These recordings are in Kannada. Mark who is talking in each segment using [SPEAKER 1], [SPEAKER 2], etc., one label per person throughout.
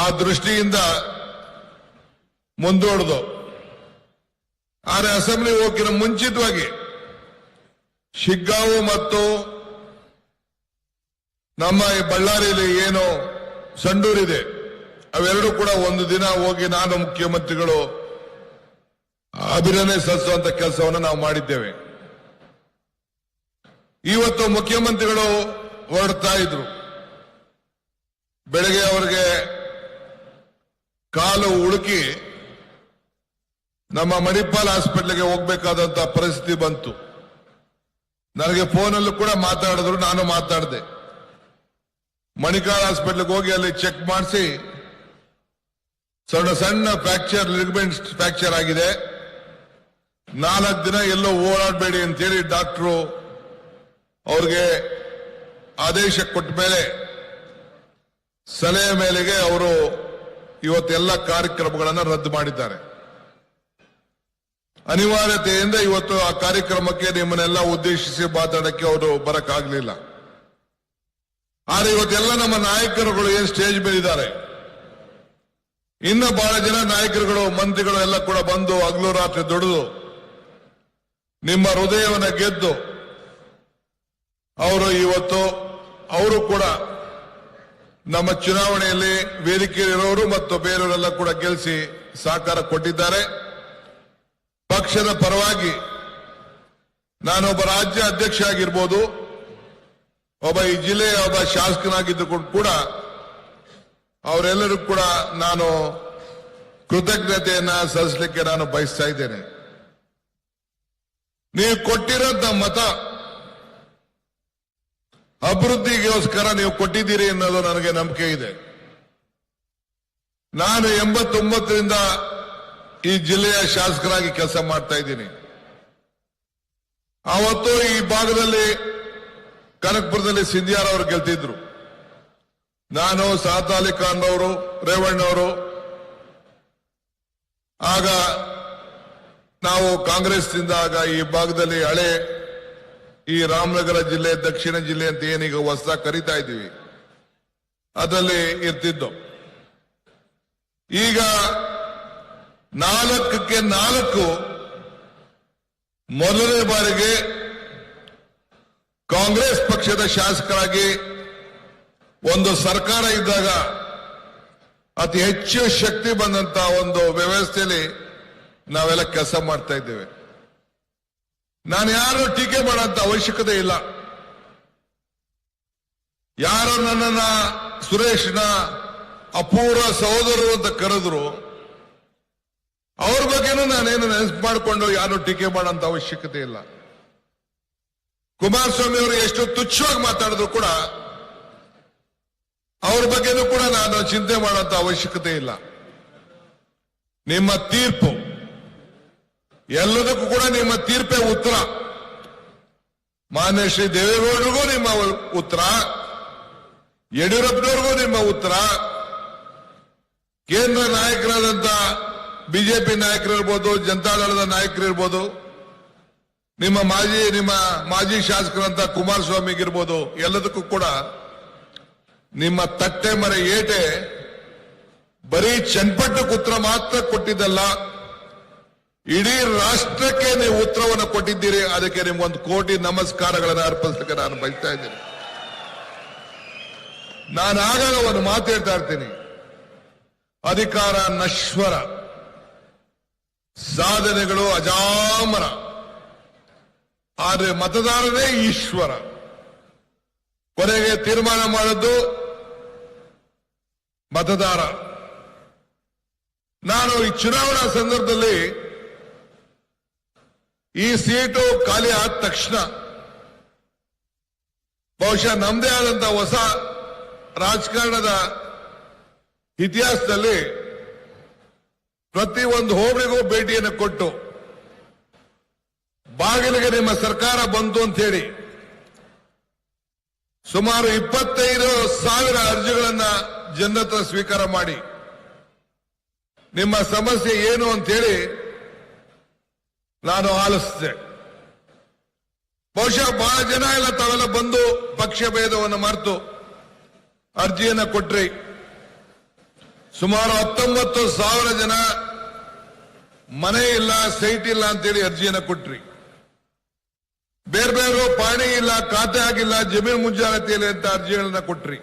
[SPEAKER 1] ಆ ದೃಷ್ಟಿಯಿಂದ ಮುಂದೋಡ್ದು. ಆದರೆ ಅಸೆಂಬ್ಲಿ ಹೋಗಿನ ಮುಂಚಿತವಾಗಿ ಶಿಗ್ಗಾವು ಮತ್ತು ನಮ್ಮ ಈ ಬಳ್ಳಾರಿಯಲ್ಲಿ ಏನು ಸಂಡೂರಿದೆ, ಅವೆರಡೂ ಕೂಡ ಒಂದು ದಿನ ಹೋಗಿ ನಾನು ಮುಖ್ಯಮಂತ್ರಿಗಳು ಅಭಿನಂದನೆ ಸಲ್ಲಿಸುವಂತ ಕೆಲಸವನ್ನು ನಾವು ಮಾಡಿದ್ದೇವೆ. ಇವತ್ತು ಮುಖ್ಯಮಂತ್ರಿಗಳು ಹೊರಡ್ತಾ ಇದ್ರು. ಬೆಳಗ್ಗೆ ಅವರಿಗೆ ಕಾಲು ಉಳುಕಿ ನಮ್ಮ ಮಣಿಪಾಲ್ ಹಾಸ್ಪಿಟ್ಲಿಗೆ ಹೋಗ್ಬೇಕಾದಂತ ಪರಿಸ್ಥಿತಿ ಬಂತು. ನನಗೆ ಫೋನಲ್ಲೂ ಕೂಡ ಮಾತಾಡಿದ್ರು, ನಾನು ಮಾತಾಡಿದೆ. ಮಣಿಕಾಲ್ ಹಾಸ್ಪಿಟ್ಲಿಗೆ ಹೋಗಿ ಅಲ್ಲಿ ಚೆಕ್ ಮಾಡಿಸಿ, ಸಣ್ಣ ಸಣ್ಣ ಫ್ರಾಕ್ಚರ್ ಲಿಗ್ಮೆಂಟ್ ಫ್ರಾಕ್ಚರ್ ಆಗಿದೆ. ನಾಲ್ಕು ದಿನ ಎಲ್ಲೋ ಓಡಾಡಬೇಡಿ ಅಂತೇಳಿ ಡಾಕ್ಟ್ರು ಅವ್ರಿಗೆ ಆದೇಶ ಕೊಟ್ಟ ಮೇಲೆ, ಸಲಹೆ ಮೇಲೆಗೆ ಅವರು ಇವತ್ತೆಲ್ಲ ಕಾರ್ಯಕ್ರಮಗಳನ್ನು ರದ್ದು ಮಾಡಿದ್ದಾರೆ. ಅನಿವಾರ್ಯತೆಯಿಂದ ಇವತ್ತು ಆ ಕಾರ್ಯಕ್ರಮಕ್ಕೆ ನಿಮ್ಮನ್ನೆಲ್ಲ ಉದ್ದೇಶಿಸಿ ಮಾತಾಡಕ್ಕೆ ಅವರು ಬರಕ್ಕಾಗ್ಲಿಲ್ಲ. ಆದ್ರೆ ಇವತ್ತೆಲ್ಲ ನಮ್ಮ ನಾಯಕರುಗಳು ಏನ್ ಸ್ಟೇಜ್ ಮೇಲಿದ್ದಾರೆ? ಇನ್ನ ಬಹಳ ಜನ ನಾಯಕರುಗಳು, ಮಂತ್ರಿಗಳು ಎಲ್ಲ ಕೂಡ ಬಂದು ಹಗಲು ರಾತ್ರಿ ದುಡಿದು ನಿಮ್ಮ ಹೃದಯವನ್ನ ಗೆದ್ದು, ಅವರು ಇವತ್ತು, ಅವರು ಕೂಡ ನಮ್ಮ ಚುನಾವಣೆಯಲ್ಲಿ ವೇದಿಕೆಯಲ್ಲಿರೋರು ಮತ್ತು ಬೇರೆಯವರೆಲ್ಲ ಕೂಡ ಗೆಲ್ಲಿಸಿ ಸಹಕಾರ ಕೊಟ್ಟಿದ್ದಾರೆ. ಪಕ್ಷದ ಪರವಾಗಿ ನಾನೊಬ್ಬ ರಾಜ್ಯ ಅಧ್ಯಕ್ಷ ಆಗಿರ್ಬೋದು ಒಬ್ಬ ಈ ಜಿಲ್ಲೆಯ ಒಬ್ಬ ಶಾಸಕನಾಗಿದ್ದುಕೊಂಡು ಕೂಡ ಅವರೆಲ್ಲರೂ ಕೂಡ ನಾನು ಕೃತಜ್ಞತೆಯನ್ನ ಸಲ್ಲಿಸಲಿಕ್ಕೆ ನಾನು ಬಯಸ್ತಾ ಇದ್ದೇನೆ. ನೀವು ಕೊಟ್ಟಿರೋಂತ ಮತ ಅಭಿವೃದ್ಧಿಗೋಸ್ಕರ ನೀವು ಕೊಟ್ಟಿದ್ದೀರಿ ಅನ್ನೋದು ನನಗೆ ನಂಬಿಕೆ ಇದೆ. ನಾನು ಎಂಬತ್ತೊಂಬತ್ತರಿಂದ ಈ ಜಿಲ್ಲೆಯ ಶಾಸಕರಾಗಿ ಕೆಲಸ ಮಾಡ್ತಾ ಇದ್ದೀನಿ. ಆವತ್ತು ಈ ಭಾಗದಲ್ಲಿ ಕನಕಪುರದಲ್ಲಿ ಸಿಂಧಿಯಾರ್ ಅವರು ಗೆಲ್ತಿದ್ರು. ನಾನು ಸಾತ್ ಖಾನ್ ಅವರು ರೇವಣ್ಣವರು, ಆಗ ನಾವು ಕಾಂಗ್ರೆಸ್ನಿಂದ ಆಗ ಈ ಭಾಗದಲ್ಲಿ ಹಳೆ ಈ ರಾಮನಗರ ಜಿಲ್ಲೆ, ದಕ್ಷಿಣ ಜಿಲ್ಲೆ ಅಂತ ಏನೀಗ ಹೊಸ ಕರಿತಾ ಇದ್ದೀವಿ. ಅದರಲ್ಲಿ ಇರ್ತಿದ್ದು. ಈಗ ನಾಲ್ಕಕ್ಕೆ ನಾಲ್ಕು ಮೊದಲನೇ ಬಾರಿಗೆ ಕಾಂಗ್ರೆಸ್ ಪಕ್ಷದ ಶಾಸಕರಾಗಿ ಒಂದು ಸರ್ಕಾರ ಇದ್ದಾಗ ಅತಿ ಹೆಚ್ಚು ಶಕ್ತಿ ಬಂದಂತ ಒಂದು ವ್ಯವಸ್ಥೆಯಲ್ಲಿ ನಾವೆಲ್ಲ ಕೆಲಸ ಮಾಡ್ತಾ ಇದ್ದೇವೆ. ನಾನು ಯಾರು ಟೀಕೆ ಮಾಡೋಂಥ ಅವಶ್ಯಕತೆ ಇಲ್ಲ. ಯಾರು ನನ್ನನ್ನ ಸುರೇಶ್ನ ಅಪೂರ್ವ ಸಹೋದರರು ಅಂತ ಕರೆದ್ರು. ಅವ್ರ ಬಗ್ಗೆನೂ ನಾನೇನು ನೆನಪು ಮಾಡಿಕೊಂಡು ಯಾರು ಟೀಕೆ ಮಾಡೋಂಥ ಅವಶ್ಯಕತೆ ಇಲ್ಲ. ಕುಮಾರಸ್ವಾಮಿ ಅವರು ಎಷ್ಟು ತುಚ್ಛವಾಗಿ ಮಾತಾಡಿದ್ರು ಕೂಡ ಅವ್ರ ಬಗ್ಗೆನೂ ಕೂಡ ನಾನು ಚಿಂತೆ ಮಾಡುವಂತ ಅವಶ್ಯಕತೆ ಇಲ್ಲ. ನಿಮ್ಮ ತೀರ್ಪು. ಎಲ್ಲದಕ್ಕೂ ಕೂಡ ನಿಮ್ಮ ತೀರ್ಪೇ ಉತ್ತರ. ಮಾನ್ಯ ಶ್ರೀ ದೇವೇಗೌಡರಿಗೂ ನಿಮ್ಮ ಉತ್ತರ. ಯಡಿಯೂರಪ್ಪನವ್ರಿಗೂ ನಿಮ್ಮ ಉತ್ತರ. ಕೇಂದ್ರ ನಾಯಕರಾದಂತ ಬಿಜೆಪಿ ನಾಯಕರಿರ್ಬೋದು ಜನತಾದಳದ ನಾಯಕರಿರ್ಬೋದು, ನಿಮ್ಮ ಮಾಜಿ ನಿಮ್ಮ ಮಾಜಿ ಶಾಸಕರಂತ ಕುಮಾರಸ್ವಾಮಿಗಿರ್ಬೋದು ಎಲ್ಲದಕ್ಕೂ ಕೂಡ ನಿಮ್ಮ ತಟ್ಟೆ ಮರೆ ಏಟೆ ಬರೀ ಚನ್ಪಟ್ಟು ಕುತ್ರ ಮಾತ್ರ ಕೊಟ್ಟಿದ್ದಲ್ಲ. ಇಡೀ ರಾಷ್ಟ್ರಕ್ಕೆ ನೀವು ಉತ್ತರವನ್ನು ಕೊಟ್ಟಿದ್ದೀರಿ. ಅದಕ್ಕೆ ನಿಮ್ಗೊಂದು ಕೋಟಿ ನಮಸ್ಕಾರಗಳನ್ನು ಅರ್ಪಿಸಲಿಕ್ಕೆ ನಾನು ಬಯಸ್ತಾ ಇದ್ದೀನಿ. ನಾನು ಆಗಾಗ ಒಂದು ಮಾತು ಹೇಳ್ತಾ ಇರ್ತೀನಿ. ಅಧಿಕಾರ ನಶ್ವರ. ಸಾಧನೆಗಳು ಅಜಾಮರ. ಆದ್ರೆ ಮತದಾರನೇ ಈಶ್ವರ. ಕೊನೆಗೆ ತೀರ್ಮಾನ ಮಾಡದ್ದು ಮತದಾರ. ನಾನು ಈ ಚುನಾವಣಾ ಸಂದರ್ಭದಲ್ಲಿ ಈ ಸೀಟು ಖಾಲಿ ಆದ ತಕ್ಷಣ ಬಹುಶಃ ನಮ್ಮದೇ ಆದಂತ ಹೊಸ ರಾಜಕಾರಣದ ಇತಿಹಾಸದಲ್ಲಿ ಪ್ರತಿ ಒಂದು ಹೋಬಳಿಗೂ ಭೇಟಿಯನ್ನು ಕೊಟ್ಟು ಬಾಗಿಲಿಗೆ ನಿಮ್ಮ ಸರ್ಕಾರ ಬಂತು ಅಂತ ಹೇಳಿ ಸುಮಾರು ಇಪ್ಪತ್ತೈದು ಸಾವಿರ ಅರ್ಜಿಗಳನ್ನ ಜನತ್ರ ಸ್ವೀಕಾರ ಮಾಡಿ ನಿಮ್ಮ ಸಮಸ್ಯೆ ಏನು ಅಂತ ಹೇಳಿ ನಾನು ಆಲಿಸಿದೆ ಬಹುಶಃ ಬಹಳ ಜನ ಎಲ್ಲ ತಾವೆಲ್ಲ ಬಂದು ಪಕ್ಷ ಭೇದವನ್ನು ಮರೆತು ಅರ್ಜಿಯನ್ನ ಕೊಟ್ರಿ. ಸುಮಾರು ಹತ್ತೊಂಬತ್ತು ಸಾವಿರ ಜನ ಮನೆ ಇಲ್ಲ, ಸೈಟ್ ಇಲ್ಲ ಅಂತೇಳಿ ಅರ್ಜಿಯನ್ನ ಕೊಟ್ರಿ. ಬೇರೆ ಬೇರೆ ಪಾಣಿ ಇಲ್ಲ, ಖಾತೆ ಆಗಿಲ್ಲ, ಜಮೀನು ಮುಂಜಾಗ್ರತೆಯಲ್ಲಿ ಅಂತ ಅರ್ಜಿಗಳನ್ನ ಕೊಟ್ರಿ.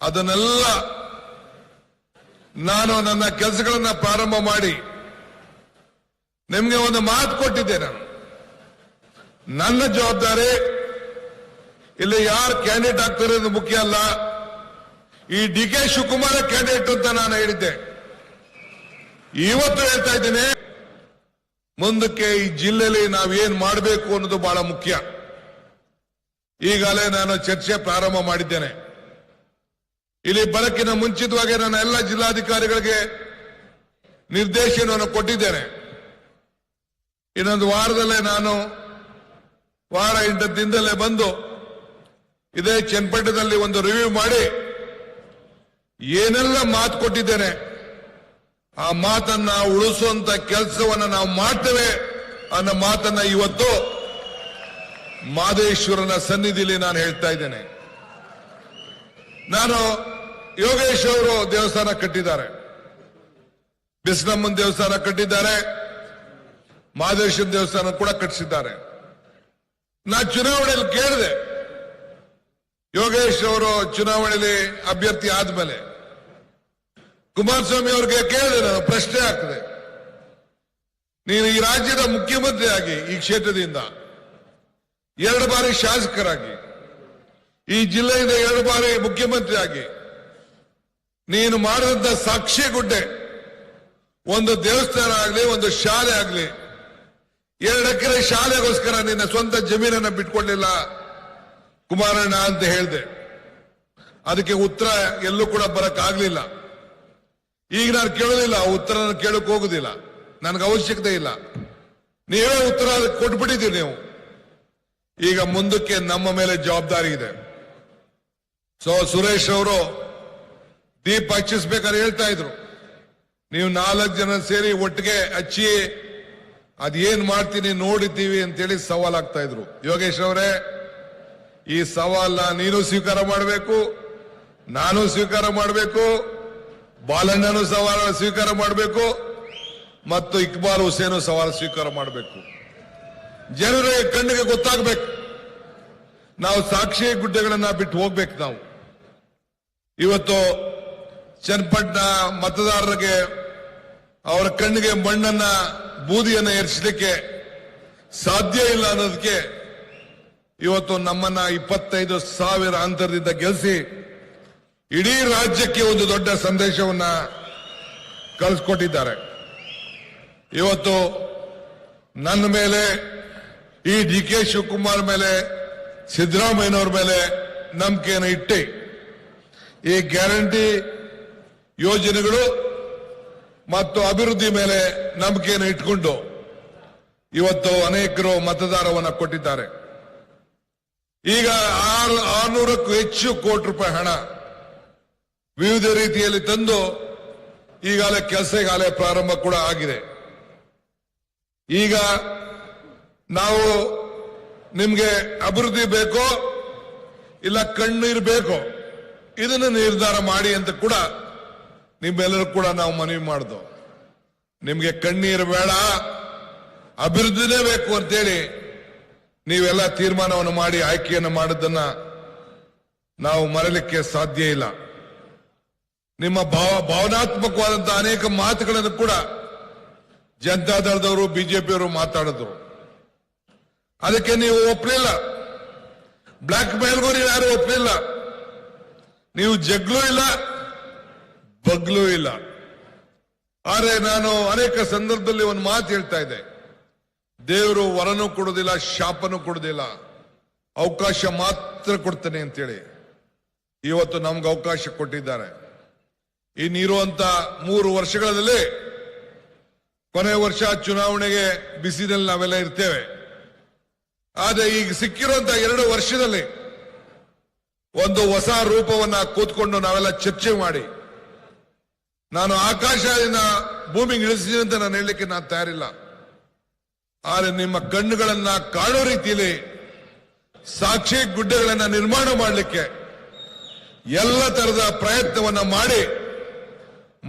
[SPEAKER 1] ಅದನ್ನೆಲ್ಲ ನಾನು ನನ್ನ ಕೆಲಸಗಳನ್ನ ಪ್ರಾರಂಭ ಮಾಡಿ ನಿಮ್ಗೆ ಒಂದು ಮಾತು ಕೊಟ್ಟಿದ್ದೆ ನಾನು. ನನ್ನ ಜವಾಬ್ದಾರಿ, ಇಲ್ಲಿ ಯಾರು ಕ್ಯಾಂಡಿಡೇಟ್ ಆಗ್ತಾರೆ ಮುಖ್ಯ ಅಲ್ಲ, ಈ ಡಿ ಕೆ ಶಿವಕುಮಾರ ಕ್ಯಾಂಡಿಡೇಟ್ ಅಂತ ನಾನು ಹೇಳಿದ್ದೆ. ಇವತ್ತು ಹೇಳ್ತಾ ಇದ್ದೀನಿ, ಮುಂದಕ್ಕೆ ಈ ಜಿಲ್ಲೆಯಲ್ಲಿ ನಾವೇನ್ ಮಾಡಬೇಕು ಅನ್ನೋದು ಬಹಳ ಮುಖ್ಯ. ಈಗಾಗಲೇ ನಾನು ಚರ್ಚೆ ಪ್ರಾರಂಭ ಮಾಡಿದ್ದೇನೆ. ಇಲ್ಲಿ ಬರಕಿನ ಮುಂಚಿತವಾಗಿ ನಾನು ಎಲ್ಲ ಜಿಲ್ಲಾಧಿಕಾರಿಗಳಿಗೆ ನಿರ್ದೇಶನವನ್ನು ಕೊಟ್ಟಿದ್ದೇನೆ. ಇನ್ನೊಂದು ವಾರದಲ್ಲೇ ನಾನು ವಾರ ಎಂಟು ದಿನದಲ್ಲೇ ಬಂದು ಇದೇ ಚನ್ನಪಟ್ಟಣದಲ್ಲಿ ಒಂದು ರಿವ್ಯೂ ಮಾಡಿ ಏನೆಲ್ಲ ಮಾತು ಕೊಟ್ಟಿದ್ದೇನೆ, ಆ ಮಾತನ್ನ ಉಳಿಸುವಂತ ಕೆಲಸವನ್ನ ನಾವು ಮಾಡ್ತೇವೆ ಅನ್ನೋ ಮಾತನ್ನ ಇವತ್ತು ಮಾದೇಶ್ವರನ ಸನ್ನಿಧಿಯಲ್ಲಿ ನಾನು ಹೇಳ್ತಾ ಇದ್ದೇನೆ. ನಾನು ಯೋಗೇಶ್ ಅವರು ದೇವಸ್ಥಾನ ಕಟ್ಟಿದ್ದಾರೆ. ಬಿಸ್ನಮ್ಮನ್ ದೇವಸ್ಥಾನ ಕಟ್ಟಿದ್ದಾರೆ. ಮಹದೇಶ್ವರ ದೇವಸ್ಥಾನ ಕೂಡ ಕಟ್ಟಿಸಿದ್ದಾರೆ. ನಾ ಚುನಾವಣೆಯಲ್ಲಿ ಕೇಳಿದೆ. ಯೋಗೇಶ್ ಅವರು ಚುನಾವಣೆಯಲ್ಲಿ ಅಭ್ಯರ್ಥಿ ಆದ್ಮೇಲೆ. ಕುಮಾರಸ್ವಾಮಿ ಅವ್ರಿಗೆ ಕೇಳಿದೆ ನಾನು, ಪ್ರಶ್ನೆ ಆಗ್ತದೆ. ನೀನು ಈ ರಾಜ್ಯದ ಮುಖ್ಯಮಂತ್ರಿ ಆಗಿ ಈ ಕ್ಷೇತ್ರದಿಂದ ಎರಡು ಬಾರಿ ಶಾಸಕರಾಗಿ, ಈ ಜಿಲ್ಲೆಯಿಂದ ಎರಡು ಬಾರಿ ಮುಖ್ಯಮಂತ್ರಿ ಆಗಿ ನೀನು ಮಾಡಿದಂತ ಸಾಕ್ಷಿ ಗುಡ್ಡೆ, ಒಂದು ದೇವಸ್ಥಾನ ಆಗಲಿ, ಒಂದು ಶಾಲೆ ಆಗಲಿ ಎರಡು ಎಕರೆ ಶಾಲೆಗೋಸ್ಕರ ನಿನ್ನ ಸ್ವಂತ ಜಮೀನನ್ನ ಬಿಟ್ಕೊಳ್ಳಿಲ್ಲ ಕುಮಾರಣ್ಣ ಅಂತ ಹೇಳಿದೆ. ಅದಕ್ಕೆ ಉತ್ತರ ಎಲ್ಲೂ ಕೂಡ ಬರಕ್ ಈಗ ನಾನು ಕೇಳೋದಿಲ್ಲ ಉತ್ತರ ಕೇಳಕ್ ಹೋಗುದಿಲ್ಲ. ನನಗೆ ಅವಶ್ಯಕತೆ ಇಲ್ಲ. ನೀವೇ ಉತ್ತರ ಕೊಟ್ಬಿಟ್ಟಿದ್ದೀರಿ ನೀವು. ಈಗ ಮುಂದಕ್ಕೆ ನಮ್ಮ ಮೇಲೆ ಜವಾಬ್ದಾರಿ ಇದೆ. ಸೊ ಸುರೇಶ್ ಅವರು, ದೀಪ ಹಚ್ಚಿಸ್ಬೇಕಾದ್ರೆ ಹೇಳ್ತಾ ಇದ್ರು. ನೀವು ನಾಲ್ಕು ಜನ ಸೇರಿ ಒಟ್ಟಿಗೆ ಹಚ್ಚಿ ಅದೇನ್ ಮಾಡ್ತೀನಿ ನೋಡಿದ್ದೀವಿ ಅಂತೇಳಿ ಸವಾಲಾಗ್ತಾ ಇದ್ರು. ಯೋಗೇಶ್ ಅವರೇ ಈ ಸವಾಲ್ನ ನೀನು ಸ್ವೀಕಾರ ಮಾಡಬೇಕು, ನಾನು ಸ್ವೀಕಾರ ಮಾಡಬೇಕು, ಬಾಲಣ್ಣನು ಸವಾಲ ಸ್ವೀಕಾರ ಮಾಡಬೇಕು, ಮತ್ತು ಇಕ್ಬಾಲ್ ಹುಸೇನು ಸವಾಲು ಸ್ವೀಕಾರ ಮಾಡಬೇಕು. ಜನರಿಗೆ ಕಣ್ಣಿಗೆ ಗೊತ್ತಾಗಬೇಕು. ನಾವು ಸಾಕ್ಷಿ ಗುಡ್ಡೆಗಳನ್ನ ಬಿಟ್ಟು ಹೋಗ್ಬೇಕು ನಾವು. ಇವತ್ತು ಚನ್ನಪಟ್ಟಣ ಮತದಾರರಿಗೆ ಅವರ ಕಣ್ಣಿಗೆ ಮಣ್ಣನ್ನ ಬೂದಿಯನ್ನ ಏರಿಸಲಿಕ್ಕೆ ಸಾಧ್ಯ ಇಲ್ಲ ಅನ್ನೋದಕ್ಕೆ ಇವತ್ತು ನಮ್ಮನ್ನ ಇಪ್ಪತ್ತೈದು ಸಾವಿರ ಅಂತರದಿಂದ ಗೆಲ್ಲಿಸಿ ಇಡೀ ರಾಜ್ಯಕ್ಕೆ ಒಂದು ದೊಡ್ಡ ಸಂದೇಶವನ್ನ ಕಳಿಸ್ಕೊಟ್ಟಿದ್ದಾರೆ ಇವತ್ತು ನನ್ನ ಮೇಲೆ, ಈ ಡಿ ಕೆ ಶಿವಕುಮಾರ್ ಮೇಲೆ, ಸಿದ್ದರಾಮಯ್ಯನವ್ರ ಮೇಲೆ ನಂಬಿಕೆಯನ್ನು ಇಟ್ಟಿ ಈ ಗ್ಯಾರಂಟಿ ಯೋಜನೆಗಳು ಮತ್ತು ಅಭಿವೃದ್ಧಿ ಮೇಲೆ ನಂಬಿಕೆಯನ್ನು ಇಟ್ಕೊಂಡು ಇವತ್ತು ಅನೇಕರು ಮತದಾರವನ್ನು ಕೊಟ್ಟಿದ್ದಾರೆ. ಈಗ ಆರು, ಆರ್ನೂರಕ್ಕೂ ಹೆಚ್ಚು ಕೋಟಿ ರೂಪಾಯಿ ಹಣ ವಿವಿಧ ರೀತಿಯಲ್ಲಿ ತಂದು ಈಗಾಗಲೇ ಕೆಲಸ ಈಗಾಗಲೇ ಪ್ರಾರಂಭ ಕೂಡ ಆಗಿದೆ. ಈಗ ನಾವು ನಿಮ್ಗೆ ಅಭಿವೃದ್ಧಿ ಬೇಕೋ ಇಲ್ಲ ಕಣ್ಣೀರು ಬೇಕೋ ಇದನ್ನು ನಿರ್ಧಾರ ಮಾಡಿ ಅಂತ ಕೂಡ ನಿಮ್ಮೆಲ್ಲರೂ ಕೂಡ ನಾವು ಮನವಿ ಮಾಡ್ದು. ನಿಮ್ಗೆ ಕಣ್ಣೀರು ಬೇಡ, ಅಭಿವೃದ್ಧಿನೇ ಬೇಕು ಅಂತೇಳಿ ನೀವೆಲ್ಲ ತೀರ್ಮಾನವನ್ನು ಮಾಡಿ ಆಯ್ಕೆಯನ್ನು ಮಾಡಿದ್ದನ್ನ ನಾವು ಮರಲಿಕ್ಕೆ ಸಾಧ್ಯ ಇಲ್ಲ. ನಿಮ್ಮ ಭಾವ ಭಾವನಾತ್ಮಕವಾದಂತಹ ಅನೇಕ ಮಾತುಗಳನ್ನು ಕೂಡ ಜನತಾದಳದವರು ಬಿಜೆಪಿಯವರು ಮಾತಾಡಿದ್ರು. ಅದಕ್ಕೆ ನೀವು ಒಪ್ಪಲಿಲ್ಲ ಬ್ಲಾಕ್ ಮೇಲ್ಗೂ ನೀವು ಯಾರು ಒಪ್ಪಲಿಲ್ಲ ನೀವು ಜಗ್ಲೂ ಇಲ್ಲ. ಬಗ್ಲೂ ಇಲ್ಲ. ಆದರೆ ನಾನು ಅನೇಕ ಸಂದರ್ಭದಲ್ಲಿ ಒಂದು ಮಾತು ಹೇಳ್ತಾ ಇದ್ದೆ. ದೇವರು ವರನೂ ಕೊಡೋದಿಲ್ಲ ಶಾಪನೂ ಕೊಡೋದಿಲ್ಲ ಅವಕಾಶ ಮಾತ್ರ ಕೊಡ್ತಾನೆ ಅಂತೇಳಿ. ಇವತ್ತು ನಮ್ಗೆ ಅವಕಾಶ ಕೊಟ್ಟಿದ್ದಾರೆ. ಇನ್ನಿರುವಂತ ಮೂರು ವರ್ಷಗಳಲ್ಲಿ ಕೊನೆ ವರ್ಷ ಚುನಾವಣೆಗೆ ಬಿಸಿನಲ್ಲಿ ನಾವೆಲ್ಲ ಇರ್ತೇವೆ. ಆದ್ರೆ ಈಗ ಸಿಕ್ಕಿರುವಂತ ಎರಡು ವರ್ಷದಲ್ಲಿ ಒಂದು ಹೊಸ ರೂಪವನ್ನ ಕೂತ್ಕೊಂಡು ನಾವೆಲ್ಲ ಚರ್ಚೆ ಮಾಡಿ ನಾನು ಆಕಾಶದಿಂದ ಭೂಮಿಗೆ ಇಳಿಸ್ತೀನಿ ಅಂತ ನಾನು ಹೇಳಲಿಕ್ಕೆ ನಾನು ತಯಾರಿಲ್ಲ. ಆದರೆ ನಿಮ್ಮ ಕಣ್ಣುಗಳನ್ನ ಕಾಣೋ ರೀತಿಯಲ್ಲಿ ಸಾಕ್ಷಿ ಗುಡ್ಡೆಗಳನ್ನ ನಿರ್ಮಾಣ ಮಾಡಲಿಕ್ಕೆ ಎಲ್ಲ ತರದ ಪ್ರಯತ್ನವನ್ನ ಮಾಡಿ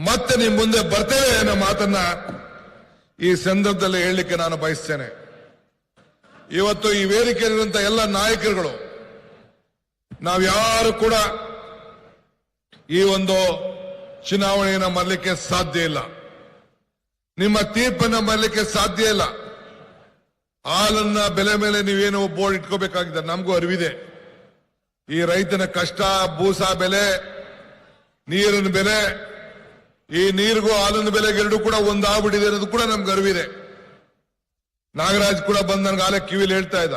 [SPEAKER 1] ಮತ್ತೆ ನಿಮ್ ಮುಂದೆ ಬರ್ತೇವೆ ಅನ್ನೋ ಮಾತನ್ನ ಈ ಸಂದರ್ಭದಲ್ಲಿ ಹೇಳಲಿಕ್ಕೆ ನಾನು ಬಯಸ್ತೇನೆ. ಇವತ್ತು ಈ ವೇದಿಕೆಯಲ್ಲಿರುವಂತಹ ಎಲ್ಲ ನಾಯಕರುಗಳು, ನಾವ್ಯಾರು ಕೂಡ ಈ ಒಂದು ಚುನಾವಣೆಯನ್ನು ಮರಲಿಕ್ಕೆ ಸಾಧ್ಯ ಇಲ್ಲ. ನಿಮ್ಮ ತೀರ್ಪನ್ನು ಮಾಡಲಿಕ್ಕೆ ಸಾಧ್ಯ ಇಲ್ಲ. ಹಾಲನ್ನ ಬೆಲೆ ಮೇಲೆ ನೀವೇನು ಬೋರ್ಡ್ ಇಟ್ಕೋಬೇಕಾಗಿದೆ, ನಮಗೂ ಅರಿವಿದೆ. ಈ ರೈತನ ಕಷ್ಟ, ಭೂಸ ಬೆಲೆ, ನೀರಿನ ಬೆಲೆ, ಈ ನೀರಿಗೂ ಹಾಲಿನ ಎರಡು ಕೂಡ ಒಂದಾಗ್ಬಿಟ್ಟಿದೆ ಅನ್ನೋದು ಕೂಡ ನಮ್ಗೆ ಅರಿವಿದೆ. ನಾಗರಾಜ್ ಕೂಡ ಬಂದ್ ನನ್ಗೆ ಆಲೆ ಕಿವಿಲಿ ಹೇಳ್ತಾ ಇದ್ದ.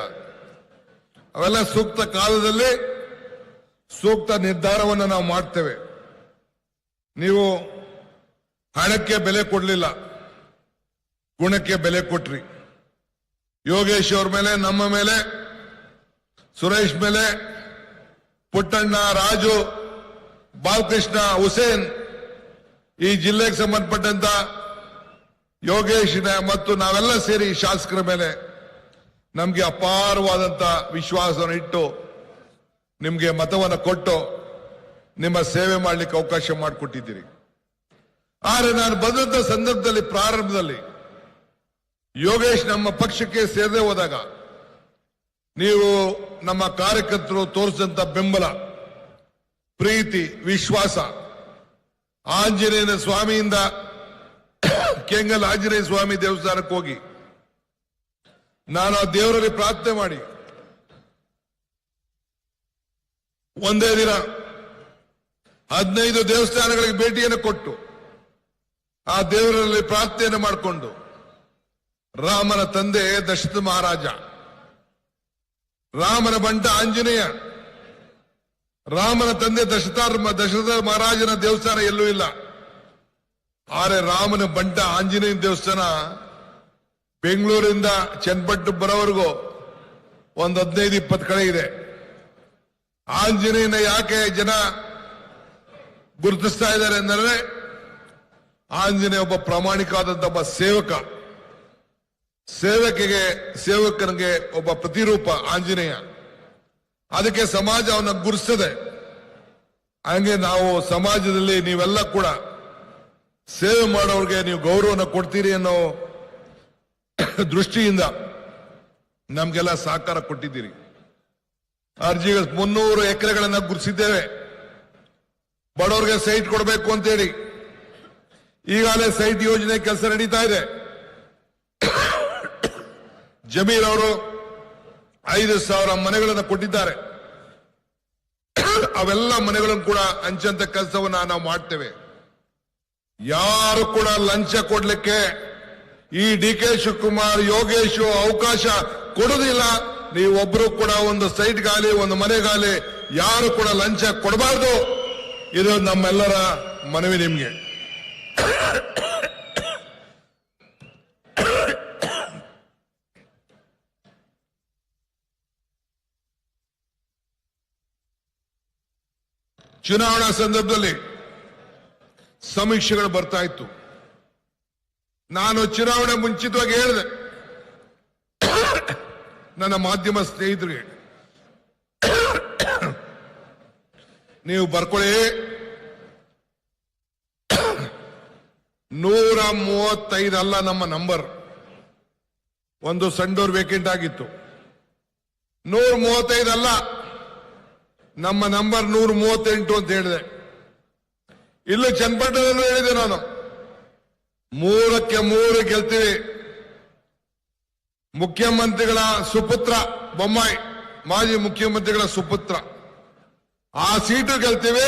[SPEAKER 1] ಅವೆಲ್ಲ ಸೂಕ್ತ ಕಾಲದಲ್ಲಿ ಸೂಕ್ತ ನಿರ್ಧಾರವನ್ನು ನಾವು ಮಾಡ್ತೇವೆ. ನೀವು ಹಣಕ್ಕೆ ಬೆಲೆ ಕೊಡಲಿಲ್ಲ, ಗುಣಕ್ಕೆ ಬೆಲೆ ಕೊಟ್ರಿ. ಯೋಗೇಶ್ ಅವ್ರ ಮೇಲೆ, ನಮ್ಮ ಮೇಲೆ, ಸುರೇಶ್ ಮೇಲೆ, ಪುಟ್ಟಣ್ಣ, ರಾಜು, ಬಾಲಕೃಷ್ಣ, ಹುಸೇನ್, ಈ ಜಿಲ್ಲೆಗೆ ಸಂಬಂಧಪಟ್ಟಂತ ಯೋಗೇಶ್ ಮತ್ತು ನಾವೆಲ್ಲ ಸೇರಿ ಶಾಸಕರ ಮೇಲೆ ನಮಗೆ ಅಪಾರವಾದಂತ ವಿಶ್ವಾಸವನ್ನು ಇಟ್ಟು ನಿಮಗೆ ಮತವನ್ನು ಕೊಟ್ಟು ನಿಮ್ಮ ಸೇವೆ ಮಾಡಲಿಕ್ಕೆ ಅವಕಾಶ ಮಾಡಿಕೊಟ್ಟಿದ್ದೀರಿ. ಆದರೆ ನಾನು ಬಂದಂತ ಸಂದರ್ಭದಲ್ಲಿ, ಪ್ರಾರಂಭದಲ್ಲಿ ಯೋಗೇಶ್ ನಮ್ಮ ಪಕ್ಷಕ್ಕೆ ಸೇರದೆ ಹೋದಾಗ ನೀವು ನಮ್ಮ ಕಾರ್ಯಕರ್ತರು ತೋರಿಸಿದಂತ ಬೆಂಬಲ, ಪ್ರೀತಿ, ವಿಶ್ವಾಸ, ಆಂಜನೇಯನ ಸ್ವಾಮಿಯಿಂದ ಕೆಂಗಲ್ ಆಂಜನೇಯ ಸ್ವಾಮಿ ದೇವಸ್ಥಾನಕ್ಕೆ ಹೋಗಿ ನಾನು ಆ ದೇವರಲ್ಲಿ ಪ್ರಾರ್ಥನೆ ಮಾಡಿ. ಒಂದೇ ದಿನ ಹದಿನೈದು ದೇವಸ್ಥಾನಗಳಿಗೆ ಭೇಟಿಯನ್ನು ಕೊಟ್ಟು, ಆ ದೇವರಲ್ಲಿ ಪ್ರಾರ್ಥನೆಯನ್ನು ಮಾಡಿಕೊಂಡು, ರಾಮನ ತಂದೆ ದಶರಥ ಮಹಾರಾಜ, ರಾಮನ ಬಂಟ ಆಂಜನೇಯ, ರಾಮನ ತಂದೆ ದಶರಥ ದಶರಥ ಮಹಾರಾಜನ ದೇವಸ್ಥಾನ ಎಲ್ಲೂ ಇಲ್ಲ. ಆದರೆ ರಾಮನ ಬಂಟ ಆಂಜನೇಯ ದೇವಸ್ಥಾನ, ಬೆಂಗಳೂರಿಂದ ಚನ್ನಪಟ್ಟು ಬರೋವರೆಗೂ ಒಂದು ಹದಿನೈದು ಇಪ್ಪತ್ತು ಕಡೆ ಇದೆ. ಆಂಜನೇಯನ ಯಾಕೆ ಜನ ಗುರುತಿಸ್ತಾ ಇದ್ದಾರೆ ಅಂದರೆ ಆಂಜನೇಯ ಒಬ್ಬ ಪ್ರಾಮಾಣಿಕವಾದಂತ ಒಬ್ಬ ಸೇವಕ, ಸೇವಕಿಗೆ, ಸೇವಕನಿಗೆ ಒಬ್ಬ ಪ್ರತಿರೂಪ ಆಂಜನೇಯ. ಅದಕ್ಕೆ ಸಮಾಜ ಅವನ್ನ ಗುರುಸ್ತದೆ. ಹಂಗೆ ನಾವು ಸಮಾಜದಲ್ಲಿ ನೀವೆಲ್ಲ ಕೂಡ ಸೇವೆ ಮಾಡೋರಿಗೆ ನೀವು ಗೌರವನ ಕೊಡ್ತೀರಿ ಅನ್ನೋ ದೃಷ್ಟಿಯಿಂದ ನಮ್ಗೆಲ್ಲ ಸಹಕಾರ ಕೊಟ್ಟಿದ್ದೀರಿ. ಅರ್ಜಿಗಳು ಮುನ್ನೂರು ಎಕರೆಗಳನ್ನ ಗುರುಸಿದ್ದೇವೆ ಬಡವರಿಗೆ ಸೈಟ್ ಕೊಡಬೇಕು ಅಂತೇಳಿ ಈಗಾಗಲೇ ಸೈಟ್ ಯೋಜನೆ ಕೆಲಸ ನಡೀತಾ ಇದೆ. ಜಮೀರ್ ಅವರು ಐದು ಸಾವಿರ ಮನೆಗಳನ್ನು ಕೊಟ್ಟಿದ್ದಾರೆ. ಅವೆಲ್ಲ ಮನೆಗಳನ್ನು ಕೂಡ ಹಂಚಂತ ಕೆಲಸವನ್ನ ನಾವು ಮಾಡ್ತೇವೆ. ಯಾರು ಕೂಡ ಲಂಚ ಕೊಡ್ಲಿಕ್ಕೆ ಈ ಡಿ ಕೆ ಶಿವಕುಮಾರ್, ಯೋಗೇಶು ಅವಕಾಶ ಕೊಡುದಿಲ್ಲ. ನೀವೊಬ್ರು ಕೂಡ ಒಂದು ಸೈಟ್ಗಾಲಿ ಒಂದು ಮನೆಗಾಲಿ ಯಾರು ಕೂಡ ಲಂಚ ಕೊಡಬಾರ್ದು. ಇದು ನಮ್ಮೆಲ್ಲರ ಮನವಿ ನಿಮ್ಗೆ. ಚುನಾವಣಾ ಸಂದರ್ಭದಲ್ಲಿ ಸಮೀಕ್ಷೆಗಳು ಬರ್ತಾ ಇತ್ತು. ನಾನು ಚುನಾವಣೆ ಮುಂಚಿತವಾಗಿ ಹೇಳಿದೆ. ನನ್ನ ಮಾಧ್ಯಮ ಸ್ನೇಹಿತರಿಗೆ. ನೀವು ಬರ್ಕೊಳ್ಳಿ. ನೂರ ಮೂವತ್ತೈದು ಅಲ್ಲ ನಮ್ಮ ನಂಬರ್. ಒಂದು ಸಂಡೂರ್ ವೇಕೆಂಟ್ ಆಗಿತ್ತು. ನೂರ ಮೂವತ್ತೈದು ಅಲ್ಲ. ನಮ್ಮ ನಂಬರ್ ನೂರ ಮೂವತ್ತೆಂಟು ಅಂತ ಹೇಳಿದೆ. ಇಲ್ಲೂ ಚನ್ನಪಟ್ಟಣದಲ್ಲೂ ಹೇಳಿದೆ ನಾನು. ಮೂರಕ್ಕೆ ಮೂರು ಗೆಲ್ತೀವಿ. ಮುಖ್ಯಮಂತ್ರಿಗಳ ಸುಪುತ್ರ ಬೊಮ್ಮಾಯಿ, ಮಾಜಿ ಮುಖ್ಯಮಂತ್ರಿಗಳ ಸುಪುತ್ರ. ಆ ಸೀಟು ಗೆಲ್ತೀವಿ.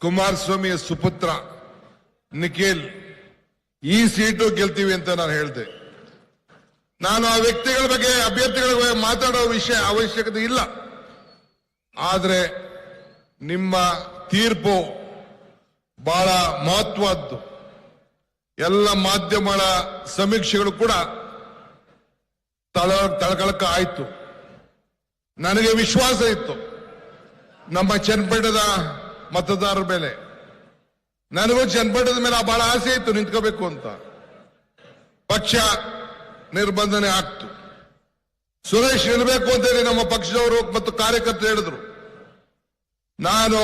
[SPEAKER 1] ಕುಮಾರಸ್ವಾಮಿಯ ಸುಪುತ್ರ ನಿಖಿಲ್, ಈ ಸೀಟು ಗೆಲ್ತೀವಿ ಅಂತ ನಾನು ಹೇಳಿದೆ. ನಾನು ಆ ವ್ಯಕ್ತಿಗಳ ಬಗ್ಗೆ, ಅಭ್ಯರ್ಥಿಗಳ ಬಗ್ಗೆ ಮಾತಾಡೋ ವಿಷಯ, ಅವಶ್ಯಕತೆ ಇಲ್ಲ. ಆದರೆ ನಿಮ್ಮ ತೀರ್ಪು ಬಹಳ ಮಹತ್ವದ್ದು. ಎಲ್ಲ ಮಾಧ್ಯಮಗಳ ಸಮೀಕ್ಷೆಗಳು ಕೂಡ ತಳ, ತಳಕಳಕ ಆಯಿತು. ನನಗೆ ವಿಶ್ವಾಸ ಇತ್ತು. ನಮ್ಮ ಚನ್ನಪಟ್ಟದ ಮತದಾರರ ಮೇಲೆ. ನನಗೂ ಚನ್ನಪಟ್ಟದ ಮೇಲೆ ಬಹಳ ಆಸೆ ಇತ್ತು, ನಿಂತ್ಕೋಬೇಕು ಅಂತ. ಪಕ್ಷ ನಿರ್ಬಂಧನೆ ಆಗ್ತು. ಸುರೇಶ್ ನಿಲ್ಬೇಕು ಅಂತೇಳಿ ನಮ್ಮ ಪಕ್ಷದವರು ಮತ್ತು ಕಾರ್ಯಕರ್ತರು ಹೇಳಿದ್ರು. ನಾನು,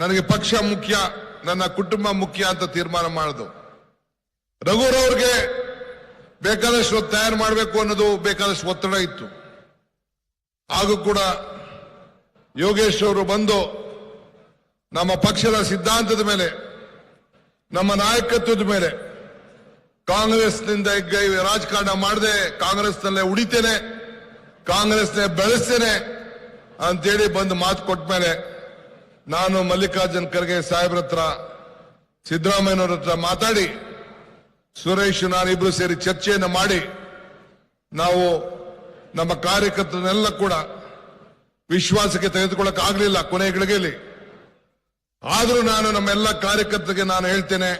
[SPEAKER 1] ನನಗೆ ಪಕ್ಷ ಮುಖ್ಯ, ನನ್ನ ಕುಟುಂಬ ಮುಖ್ಯ ಅಂತ ತೀರ್ಮಾನ ಮಾಡಿದ್ರು. ರಘುರವ್ರಿಗೆ ಬೇಕಾದಷ್ಟು ತಯಾರು ಮಾಡಬೇಕು ಅನ್ನೋದು ಬೇಕಾದಷ್ಟು ಒತ್ತಡ ಇತ್ತು. ಹಾಗೂ ಕೂಡ ಯೋಗೇಶ್ ಅವರು ಬಂದು ನಮ್ಮ ಪಕ್ಷದ ಸಿದ್ಧಾಂತದ ಮೇಲೆ, ನಮ್ಮ ನಾಯಕತ್ವದ ಮೇಲೆ, ಕಾಂಗ್ರೆಸ್ನಿಂದ ರಾಜಕಾರಣ ಮಾಡದೆ ಕಾಂಗ್ರೆಸ್ನಲ್ಲೇ ಉಳಿತೇನೆ, ಕಾಂಗ್ರೆಸ್ನೇ ಬೆಳೆಸ್ತೇನೆ ಅಂತೇಳಿ ಬಂದು ಮಾತು ಕೊಟ್ಟ ಮೇಲೆ ನಾನು ಮಲ್ಲಿಕಾರ್ಜುನ್ ಖರ್ಗೆ ಸಾಹೇಬ್ರ ಹತ್ರ, ಸಿದ್ದರಾಮಯ್ಯನವ್ರ ಹತ್ರ ಮಾತಾಡಿ, ಸುರೇಶ್ ನಾನು ಇಬ್ರು ಸೇರಿ ಚರ್ಚೆಯನ್ನು ಮಾಡಿ, ನಾವು ನಮ್ಮ ಕಾರ್ಯಕರ್ತರನ್ನೆಲ್ಲ ಕೂಡ ವಿಶ್ವಾಸಕ್ಕೆ ತೆಗೆದುಕೊಳ್ಳಕ್ ಆಗ್ಲಿಲ್ಲ ಕೊನೆ ಗಳಿಗೆಯಲ್ಲಿ. ಆದ್ರೂ ನಾನು ನಮ್ಮೆಲ್ಲ ಕಾರ್ಯಕರ್ತರಿಗೆ ನಾನು ಹೇಳ್ತೇನೆ,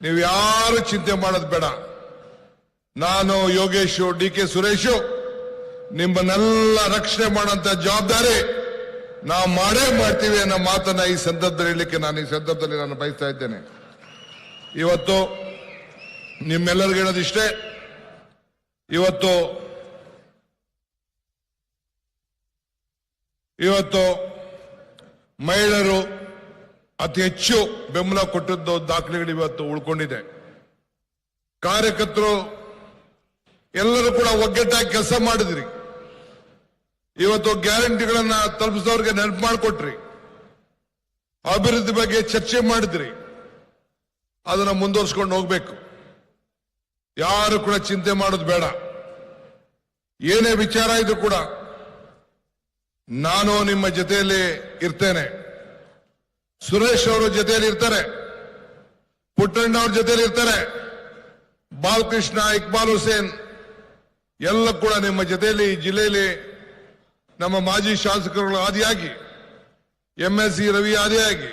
[SPEAKER 1] ನೀವು ಯಾರು ಚಿಂತೆ ಮಾಡೋದು ಬೇಡ. ನಾನು ಯೋಗೇಶು ಡಿ ಕೆ ಸುರೇಶು, ನಿಮ್ಮನ್ನೆಲ್ಲ ರಕ್ಷಣೆ ಮಾಡುವಂತ ಜವಾಬ್ದಾರಿ ನಾವು ಮಾಡೇ ಮಾಡ್ತೀವಿ ಅನ್ನೋ ಮಾತನ್ನ ಈ ಸಂದರ್ಭದಲ್ಲಿ ಹೇಳಲಿಕ್ಕೆ ನಾನು ಈ ಸಂದರ್ಭದಲ್ಲಿ ನಾನು ಬಯಸ್ತಾ ಇದ್ದೇನೆ. ಇವತ್ತು ನಿಮ್ಮೆಲ್ಲರಿಗೂ ಹೇಳೋದಿಷ್ಟೇ, ಇವತ್ತು ಇವತ್ತು ಮಹಿಳೆಯರು ಅತಿ ಹೆಚ್ಚು ಬೆಂಬಲ ಕೊಟ್ಟದ್ದು ದಾಖಲೆಗಳು ಇವತ್ತು ಉಳ್ಕೊಂಡಿದೆ. ಕಾರ್ಯಕರ್ತರು ಎಲ್ಲರೂ ಕೂಡ ಒಗ್ಗಟ್ಟಾಗಿ ಕೆಲಸ ಮಾಡಿದ್ರಿ. ಇವತ್ತು ಗ್ಯಾರಂಟಿಗಳನ್ನ ತಲುಪಿಸೋರಿಗೆ ನೆನಪು ಮಾಡಿಕೊಟ್ರಿ. ಅಭಿವೃದ್ಧಿ ಬಗ್ಗೆ ಚರ್ಚೆ ಮಾಡಿದ್ರಿ. ಅದನ್ನ ಮುಂದುವರ್ಸ್ಕೊಂಡು ಹೋಗ್ಬೇಕು. ಯಾರು ಕೂಡ ಚಿಂತೆ ಮಾಡೋದು ಬೇಡ. ಏನೇ ವಿಚಾರ ಇದ್ರು ಕೂಡ ನಾನು ನಿಮ್ಮ ಜೊತೆಯಲ್ಲಿ ಇರ್ತೇನೆ. ಸುರೇಶ್ ಅವರ ಜೊತೆಯಲ್ಲಿ ಇರ್ತಾರೆ. ಪುಟ್ಟಣ್ಣ ಅವ್ರ ಜೊತೆಯಲ್ಲಿ ಇರ್ತಾರೆ. ಬಾಲಕೃಷ್ಣ, ಇಕ್ಬಾಲ್ ಹುಸೇನ್ ಎಲ್ಲ ಕೂಡ ನಿಮ್ಮ ಜೊತೆಯಲ್ಲಿ ಜಿಲ್ಲೆಯಲ್ಲಿ ನಮ್ಮ ಮಾಜಿ ಶಾಸಕರುಗಳು ಆದಿಯಾಗಿ ಎಂ ಎಸ್ ಸಿ ರವಿ ಆದಿಯಾಗಿ,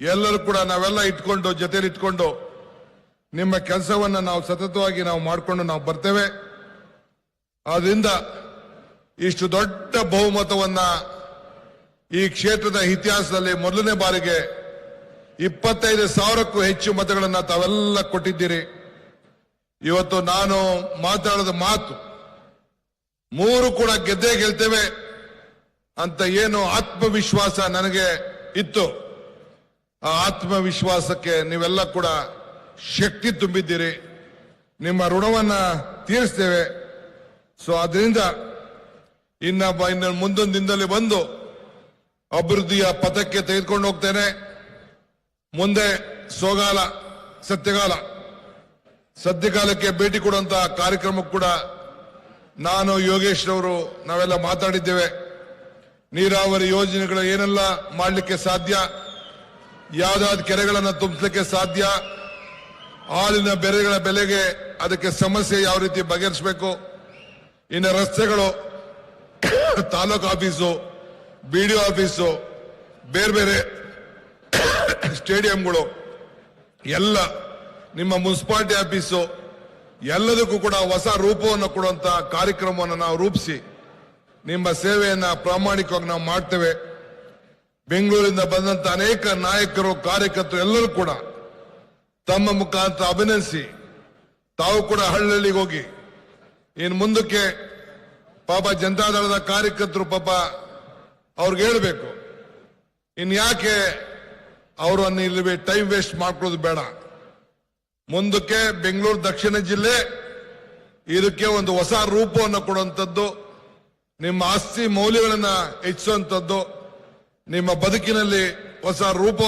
[SPEAKER 1] ಎಲ್ಲರೂ ಕೂಡ ನಾವೆಲ್ಲ ಇಟ್ಕೊಂಡು, ಜೊತೆಯಲ್ಲಿ ಇಟ್ಕೊಂಡು ನಿಮ್ಮ ಕೆಲಸವನ್ನ ನಾವು ಸತತವಾಗಿ ನಾವು ಮಾಡಿಕೊಂಡು ನಾವು ಬರ್ತೇವೆ. ಆದ್ರಿಂದ ಇಷ್ಟು ದೊಡ್ಡ ಬಹುಮತವನ್ನ ಈ ಕ್ಷೇತ್ರದ ಇತಿಹಾಸದಲ್ಲಿ ಮೊದಲನೇ ಬಾರಿಗೆ ಇಪ್ಪತ್ತೈದು ಸಾವಿರಕ್ಕೂ ಹೆಚ್ಚು ಮತಗಳನ್ನ ತಾವೆಲ್ಲ ಕೊಟ್ಟಿದ್ದೀರಿ. ಇವತ್ತು ನಾನು ಮಾತಾಡದ ಮಾತು, ಮೂರು ಕೂಡ ಗೆದ್ದೇ ಗೆಲ್ತೇವೆ ಅಂತ ಏನು ಆತ್ಮವಿಶ್ವಾಸ ನನಗೆ ಇತ್ತು. ಆ ಆತ್ಮವಿಶ್ವಾಸಕ್ಕೆ ನೀವೆಲ್ಲ ಕೂಡ ಶಕ್ತಿ ತುಂಬಿದ್ದೀರಿ. ನಿಮ್ಮ ಋಣವನ್ನ ತೀರಿಸ್ತೇವೆ. ಸೊ ಅದರಿಂದ ಇನ್ನ ಇನ್ನು ಮುಂದೊಂದು ದಿನದಲ್ಲಿ ಬಂದು ಅಭಿವೃದ್ಧಿಯ ಪಥಕ್ಕೆ ತೆಗೆದುಕೊಂಡು ಹೋಗ್ತೇನೆ. ಮುಂದೆ ಸೋಗಾಲ, ಸತ್ಯಗಾಲ. ಸದ್ಯಕಾಲಕ್ಕೆ ಭೇಟಿ ಕೊಡುವಂತ ಕಾರ್ಯಕ್ರಮ ಕೂಡ ನಾನು ಯೋಗೇಶ್ ಅವರು ನಾವೆಲ್ಲ ಮಾತಾಡಿದ್ದೇವೆ. ನೀರಾವರಿ ಯೋಜನೆಗಳು ಏನೆಲ್ಲ ಮಾಡಲಿಕ್ಕೆ ಸಾಧ್ಯ? ಯಾವ್ದಾದ ಕೆರೆಗಳನ್ನು ತುಂಬಿಸಲಿಕ್ಕೆ ಸಾಧ್ಯ? ಹಾಲಿನ ಬೆರೆಗಳ ಬೆಲೆಗೆ ಅದಕ್ಕೆ ಸಮಸ್ಯೆ ಯಾವ ರೀತಿ ಬಗೆಹರಿಸಬೇಕು? ಇನ್ನು ರಸ್ತೆಗಳು taluk office B D office, ಬೇರೆ ಬೇರೆ ಸ್ಟೇಡಿಯಂಗಳು, ಎಲ್ಲ ನಿಮ್ಮ ಮುನ್ಸಿಪಾಲಿಟಿ ಆಫೀಸು, ಎಲ್ಲದಕ್ಕೂ ಕೂಡ ಹೊಸ ರೂಪವನ್ನು ಕೊಡುವಂತ ಕಾರ್ಯಕ್ರಮವನ್ನು ನಾವು ರೂಪಿಸಿ, ನಿಮ್ಮ ಸೇವೆಯನ್ನ ಪ್ರಾಮಾಣಿಕವಾಗಿ ನಾವು ಮಾಡ್ತೇವೆ. ಬೆಂಗಳೂರಿಂದ ಬಂದಂತ ಅನೇಕ ನಾಯಕರು, ಕಾರ್ಯಕರ್ತರು ಎಲ್ಲರೂ ಕೂಡ ತಮ್ಮ ಮುಖಾಂತರ ಅಭಿನಂದಿಸಿ, ತಾವು ಕೂಡ ಹಳ್ಳಿಗೆ ಹೋಗಿ, ಇನ್ನು ಮುಂದಕ್ಕೆ ಪಾಪ ಜನತಾದಳದ ಕಾರ್ಯಕರ್ತರು ಪಾಪ ಅವ್ರಿಗೆ ಹೇಳಬೇಕು. ಇನ್ಯಾಕೆ ಅವರನ್ನು ಇಲ್ಲಿ ಟೈಮ್ ವೇಸ್ಟ್ ಮಾಡ್ಕೊಳ್ಳೋದು ಬೇಡ. ಮುಂದಕ್ಕೆ ಬೆಂಗಳೂರು ದಕ್ಷಿಣ ಜಿಲ್ಲೆ ಇದಕ್ಕೆ ಒಂದು ಹೊಸ ರೂಪವನ್ನು ಕೊಡುವಂಥದ್ದು, ನಿಮ್ಮ ಆಸ್ತಿ ಮೌಲ್ಯಗಳನ್ನ ಹೆಚ್ಚಿಸುವಂಥದ್ದು, ನಿಮ್ಮ ಬದುಕಿನಲ್ಲಿ ಹೊಸ ರೂಪ